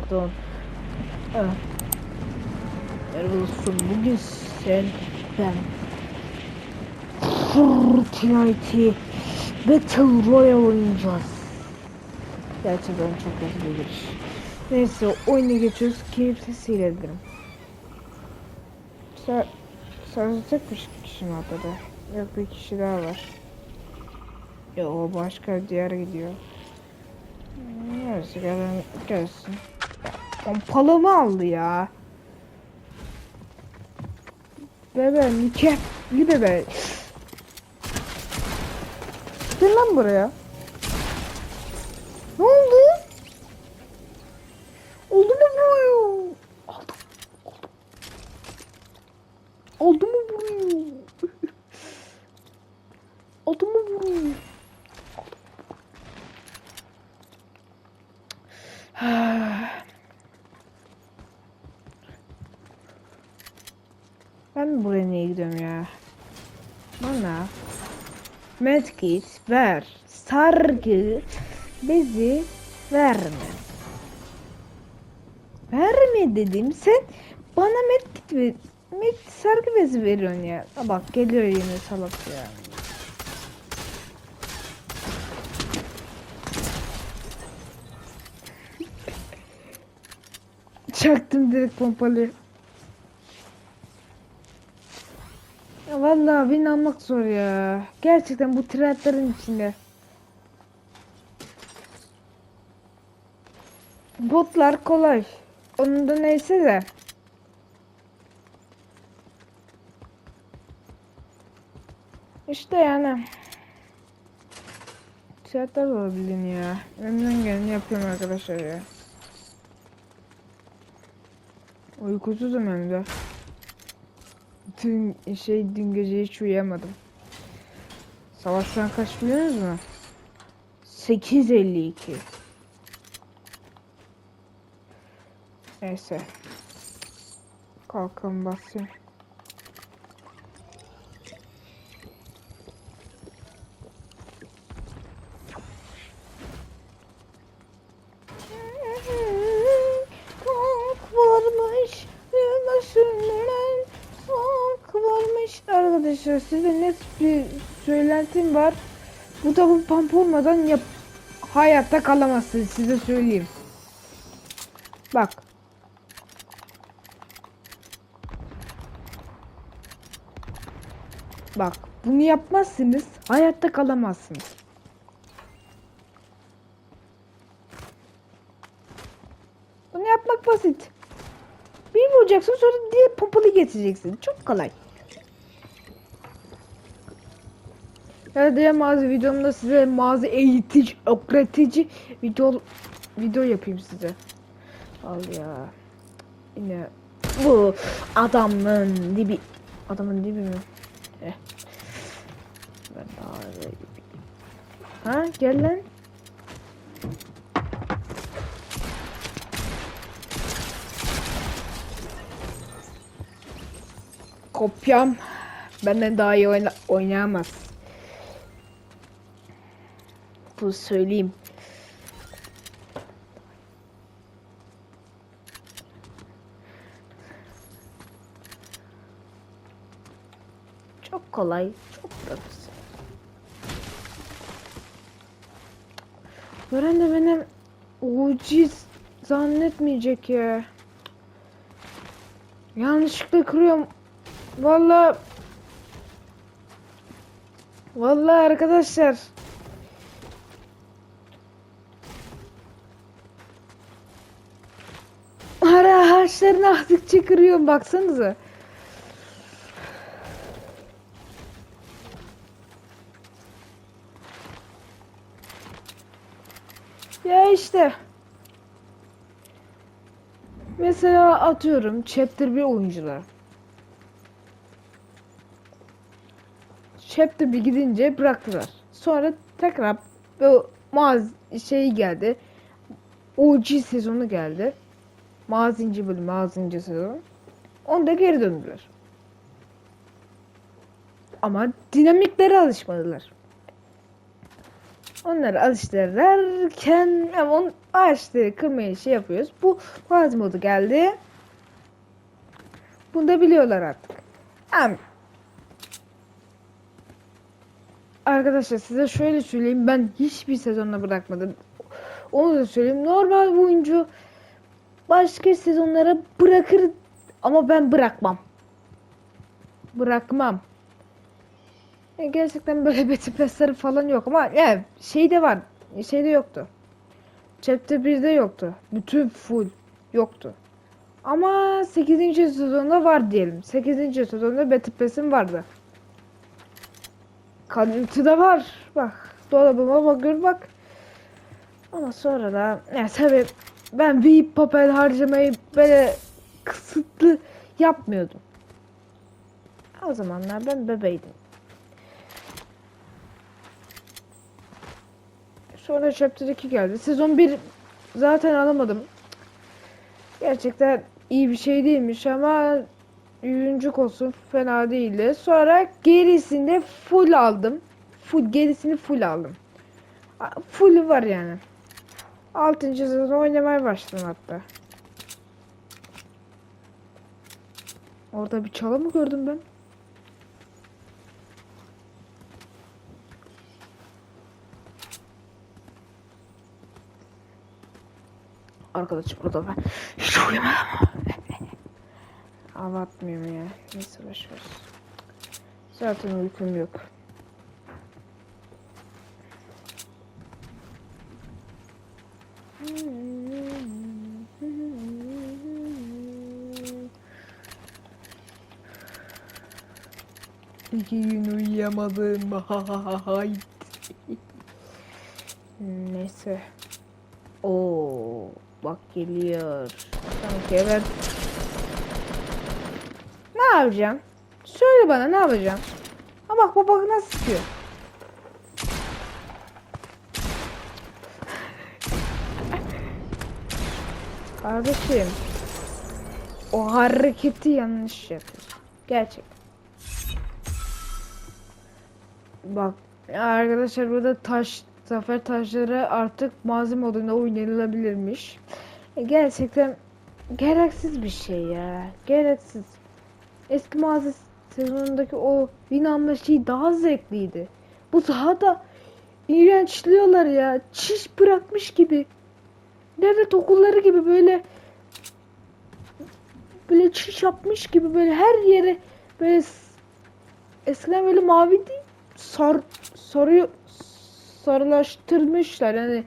pardon. Merhaba dostum. Bugün sen ben Fortnite Battle Royale oynayacağız. Gerçekten çok kötü bir giriş. Neyse oyuna geçiyoruz. Keyifli seyredelim. Sa sadece tek bir kişi mi atladı? Yok bir kişi daha var. Yok o başka diğer gidiyor. Neyse gelen gelsin. Pompalı mı aldı ya? Bebe mükemmel bebe. Gel lan buraya. Ne oldu? Oldu mu buraya? Aldım. Oldu mu buraya? Oldu mu buraya? Ben buraya niye gidiyorum ya? Bana medkit ver. Sargı bezi verme. Verme dedim. Sen bana medkit ver. Med sargı bezi veriyorsun ya. Ha bak geliyor yine salak ya. Çaktım direkt pompalı. Vallahi beni almak zor ya. Gerçekten bu trendlerin içinde. Botlar kolay. Onun da neyse de. İşte yani. Trendler olabildim ya. Elimden geleni yapıyorum arkadaşlar ya. Uykusuzum hem de. Dün şey dün gece hiç uyuyamadım. Savaş şu an kaç biliyorsunuz mu? 8.52 Neyse. Kalkalım basayım. Arkadaşlar size net bir söylentim var. Bu double pump olmadan yap hayatta kalamazsınız size söyleyeyim. Bak. Bak bunu yapmazsınız hayatta kalamazsınız. Bunu yapmak basit. Bir vuracaksın sonra diğer pompalı getireceksin. Çok kolay. Ya diğer mağaza videomda size mağaza eğitici, öğretici video video yapayım size. Al ya. Yine bu adamın dibi adamın dibi mi? Eh. Ben daha Ha gel lan. Kopyam benden daha iyi oyna oynayamaz. Bu söyleyeyim. Çok kolay, çok basit. Gören de benim uciz zannetmeyecek ya. Yanlışlıkla kırıyorum. Vallahi Vallahi arkadaşlar ağaçlarını attıkça kırıyorum baksanıza. Ya işte. Mesela atıyorum chapter 1 oyuncular. Chapter 1 gidince bıraktılar. Sonra tekrar bu mağaz şey geldi. OG sezonu geldi. Mazinci bölüm, mazinci sezon. Onda geri döndüler. Ama dinamiklere alışmadılar. Onları alıştırırken ama on ağaçları kırmaya şey yapıyoruz. Bu bazı modu geldi. Bunu da biliyorlar artık. Yani Arkadaşlar size şöyle söyleyeyim ben hiçbir sezonla bırakmadım. Onu da söyleyeyim. Normal oyuncu başka sezonlara bırakır ama ben bırakmam. Bırakmam. E, gerçekten böyle beti pesleri falan yok ama yani şey de var. Şey de yoktu. Chapter 1'de yoktu. Bütün full yoktu. Ama 8. sezonda var diyelim. 8. sezonda Betty Pass'im vardı. Kanıtı da var. Bak dolabıma bakıyorum bak. Ama sonra da yani tabii ben VIP papel harcamayı böyle kısıtlı yapmıyordum. O zamanlar ben bebeydim. Sonra Chapter 2 geldi. Sezon 1 zaten alamadım. Gerçekten iyi bir şey değilmiş ama yüzüncük olsun fena değildi. Sonra gerisinde full aldım. Full gerisini full aldım. Full var yani. 6. sezon oynamaya başladım hatta. Orada bir çalı mı gördüm ben? Arkadaş burada ben hiç uyumam. Hava atmıyorum ya. Neyse boşver. Zaten uykum yok. İki gün uyuyamadım. Hay. Neyse. Oo, bak geliyor. Sanki evet. Ne yapacağım? Söyle bana ne yapacağım? Ha bak bu bak nasıl sıkıyor. Kardeşim. O hareketi yanlış yapıyorsun. Gerçekten. Bak arkadaşlar burada taş zafer taşları artık malzeme modunda oynanılabilirmiş. E, gerçekten gereksiz bir şey ya. Gereksiz. Eski mağaza sezonundaki o Winamla şey daha zevkliydi. Bu daha da iğrençliyorlar ya. Çiş bırakmış gibi. Devlet okulları gibi böyle böyle çiş yapmış gibi böyle her yere böyle eskiden böyle mavi değil sar sarı sarılaştırmışlar yani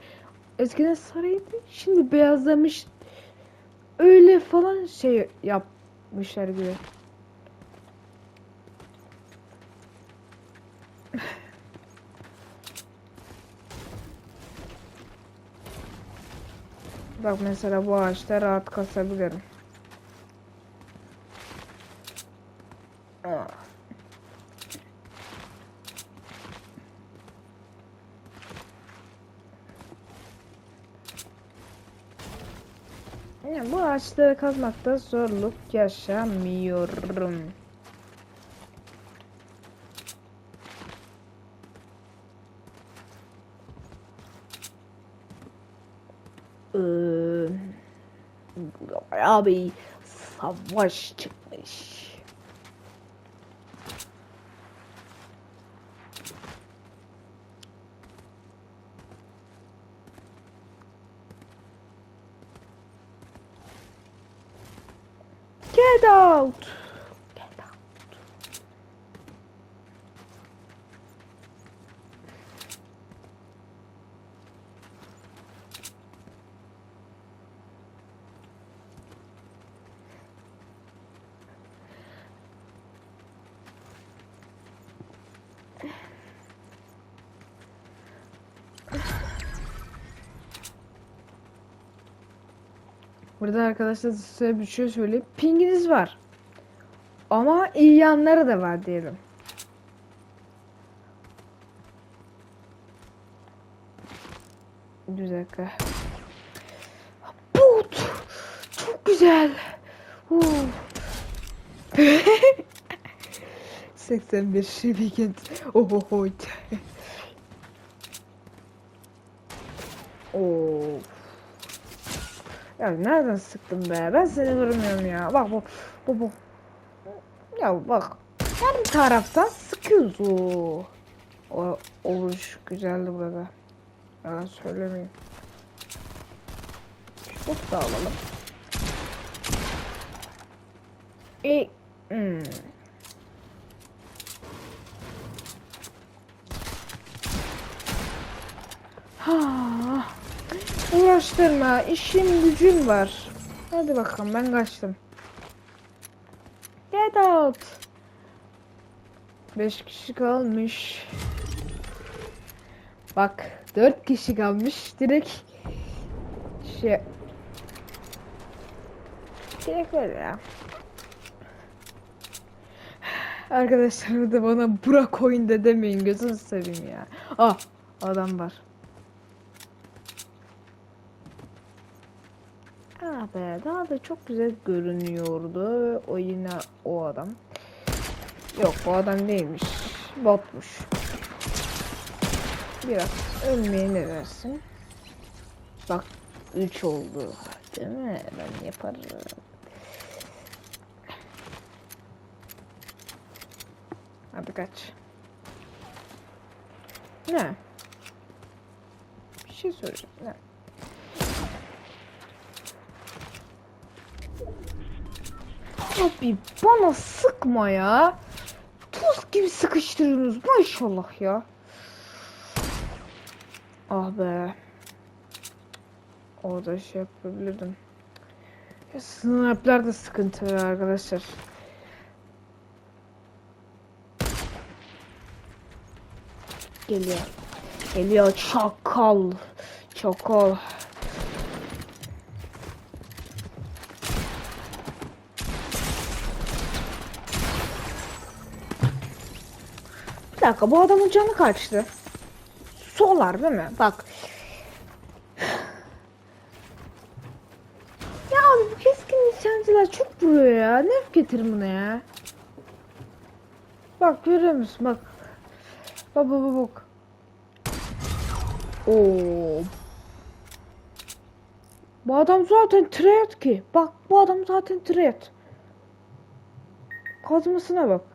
eskiden sarıydı şimdi beyazlamış öyle falan şey yapmışlar gibi. Bak mesela bu ağaçta rahat kasabilirim. Ah. Yani bu ağaçları kazmakta zorluk yaşamıyorum. Abi savaş çıkmış. Get out. Burada arkadaşlar size bir şey söyleyeyim. Pinginiz var. Ama iyi yanları da var diyelim. Bir dakika. Boot. Çok güzel. Uh. 81 weekend. Oho. Of. Ya nereden sıktın be? Ben seni görmüyorum ya. Bak bu bu bu. Ya bak. Her taraftan sıkıyoruz o. O oluş güzeldi burada. Yalan söylemeyeyim. Çok da alalım. E, hmm. Ha. Uğraştırma. işim gücüm var. Hadi bakalım ben kaçtım. Get out. 5 kişi kalmış. Bak 4 kişi kalmış. Direkt şey Direkt öyle ya. Arkadaşlar da bana Burak oyunda demeyin gözünü seveyim ya. Ah adam var. Ah be daha da çok güzel görünüyordu. O yine o adam. Yok o adam değilmiş. Botmuş. Biraz ölmeye ne dersin? Bak 3 oldu. Değil mi? Ben yaparım. Hadi kaç. Ne? Bir şey soracağım. Ne? Abi bana sıkma ya. Tuz gibi sıkıştırıyorsunuz maşallah ya. Ah be. Orada şey yapabilirdim. Ya, Sniper'lar da sıkıntı arkadaşlar. Geliyor. Geliyor çakal. Çakal. Dakika bu adamın canı kaçtı. Solar değil mi? Bak. Ya abi bu keskin nişancılar çok vuruyor ya. Nef getirin buna ya. Bak görüyor musun? Bak. Bak bak bak bak. Oo. Bu adam zaten treyat ki. Bak bu adam zaten treyat. Kazmasına bak.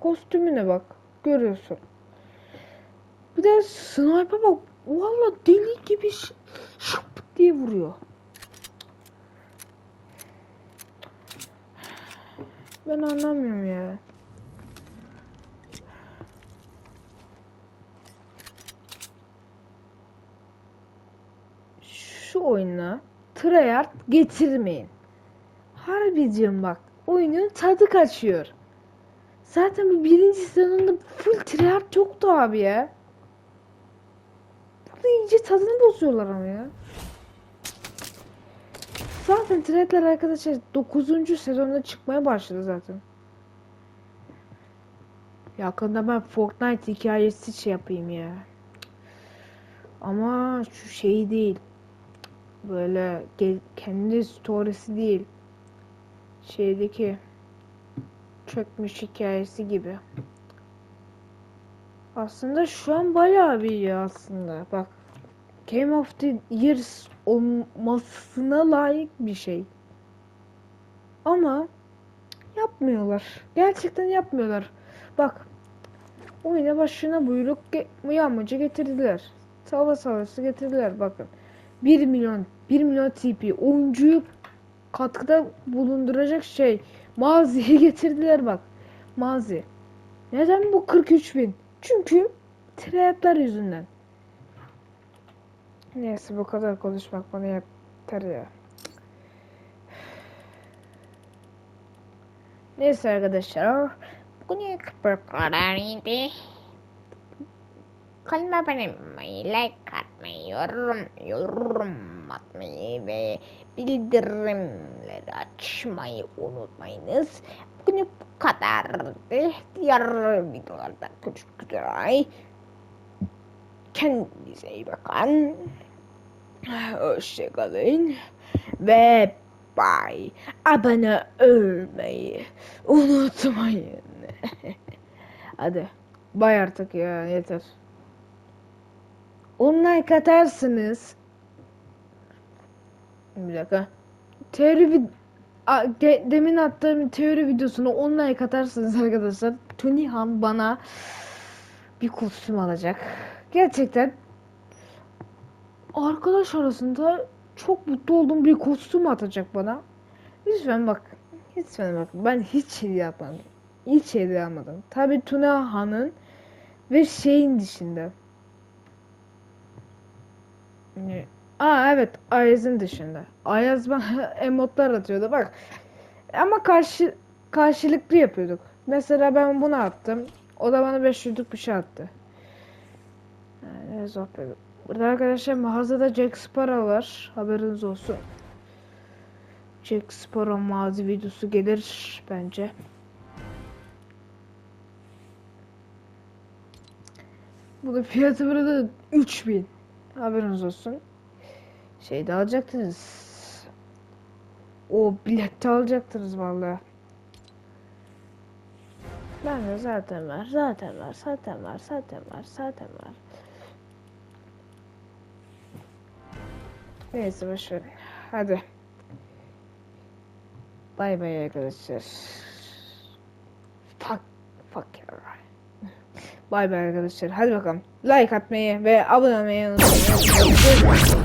Kostümüne bak. Görüyorsun. Bir de sniper bak. Valla deli gibi şıp diye vuruyor. Ben anlamıyorum ya. Şu oyuna tryhard getirmeyin. Harbi diyorum bak. Oyunun tadı kaçıyor. Zaten bu birinci sezonunda full tryhard çoktu abi ya. Burada iyice tadını bozuyorlar ama ya. Zaten threadler arkadaşlar 9. sezonda çıkmaya başladı zaten. Yakında ben Fortnite hikayesi şey yapayım ya. Ama şu şey değil. Böyle kendi storiesi değil. Şeydeki çökmüş hikayesi gibi. Aslında şu an bayağı bir iyi aslında. Bak Game of the Years olmasına layık bir şey. Ama yapmıyorlar. Gerçekten yapmıyorlar. Bak oyuna başına buyruk ge- yağmacı getirdiler. Sava savaşı getirdiler bakın. 1 milyon 1 milyon TP oyuncuyu katkıda bulunduracak şey maziye getirdiler bak. Mazi. Neden bu 43 bin? Çünkü trapler yüzünden. Neyse bu kadar konuşmak bana yeter ya. Neyse arkadaşlar. Bugünlük bu kadarıydı. Kanalıma abone like atmayı, yorum, yorum atmayı ve bildirimleri açmayı unutmayınız. Bugünlük bu kadardı. Diğer videolarda görüşmek üzere. Kendinize iyi bakın. Hoşçakalın. Ve bye. Abone olmayı unutmayın. Hadi. Bay artık ya yeter. 10 like atarsınız. Bir dakika. Teori A- de- demin attığım teori videosuna 10 like atarsınız arkadaşlar. Tony Han bana bir kostüm alacak. Gerçekten arkadaş arasında çok mutlu olduğum bir kostüm atacak bana. Lütfen bak. Lütfen bak. Ben hiç hediye yapmadım. Hiç hediye almadım. Tabi Tuna Han'ın ve şeyin dışında. Ne? Aa evet Ayaz'ın dışında. Ayaz bana emotlar atıyordu bak. Ama karşı karşılıklı yapıyorduk. Mesela ben bunu attım. O da bana 500'lük bir şey attı. Yani bir- Burada arkadaşlar mağazada Jack Sparrow var. Haberiniz olsun. Jack Sparrow mağaza videosu gelir bence. Bu da fiyatı burada 3000. Haberiniz olsun. Şey de alacaktınız. O bilet de alacaktınız vallahi. Ben de zaten var, zaten var, zaten var, zaten var, zaten var. Neyse boşver. Hadi. Bay bay arkadaşlar. Fuck, fuck your Bay bay arkadaşlar. Hadi bakalım. Like atmayı ve abone olmayı unutmayın.